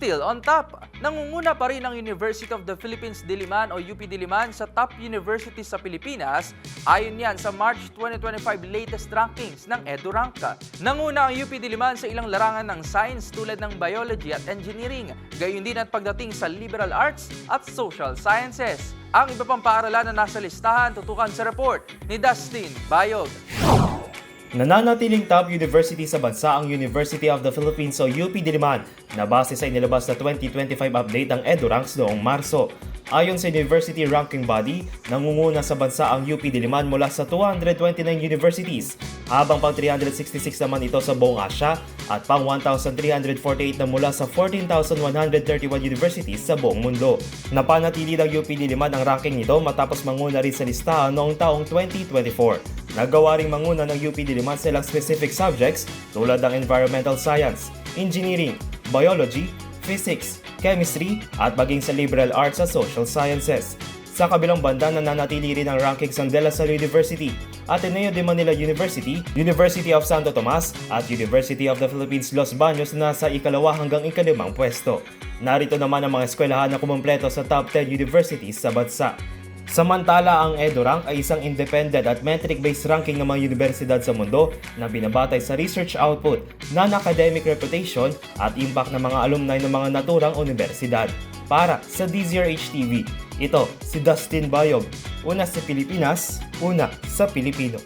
Still on top, nangunguna pa rin ang University of the Philippines Diliman o UP Diliman sa top universities sa Pilipinas ayon yan sa March 2025 latest rankings ng EduRank. Nanguna ang UP Diliman sa ilang larangan ng science tulad ng biology at engineering, gayon din at pagdating sa liberal arts at social sciences. Ang iba pang paaralan na nasa listahan tutukan sa report ni Dustin Bayog. Nananatiling top university sa bansa ang University of the Philippines o UP Diliman na base sa inilabas na 2025 update ng EduRanks noong Marso. Ayon sa university ranking body, nangunguna sa bansa ang UP Diliman mula sa 229 universities, habang pang 366 naman ito sa buong Asya at pang 1,348 na mula sa 14,131 universities sa buong mundo. Napanatili ng UP Diliman ang ranking nito matapos manguna rin sa listahan noong taong 2024. Nagawa ring manguna ng UP Diliman sa ilang specific subjects tulad ng environmental science, engineering, biology, physics, chemistry, at maging sa liberal arts at social sciences. Sa kabilang banda, nananatili rin ang rankings ng De La Salle University, Ateneo de Manila University, University of Santo Tomas, at University of the Philippines Los Baños na nasa ikalawa hanggang ikalimang pwesto. Narito naman ang mga eskwelahan na kumumpleto sa top 10 universities sa bansa. Samantala, ang EduRank ay isang independent at metric-based ranking ng mga universidad sa mundo na binabatay sa research output, non-academic reputation at impact ng mga alumni ng mga naturang universidad. Para sa DZRH TV, ito si Dustin Bayog, una sa Pilipinas, una sa Pilipino.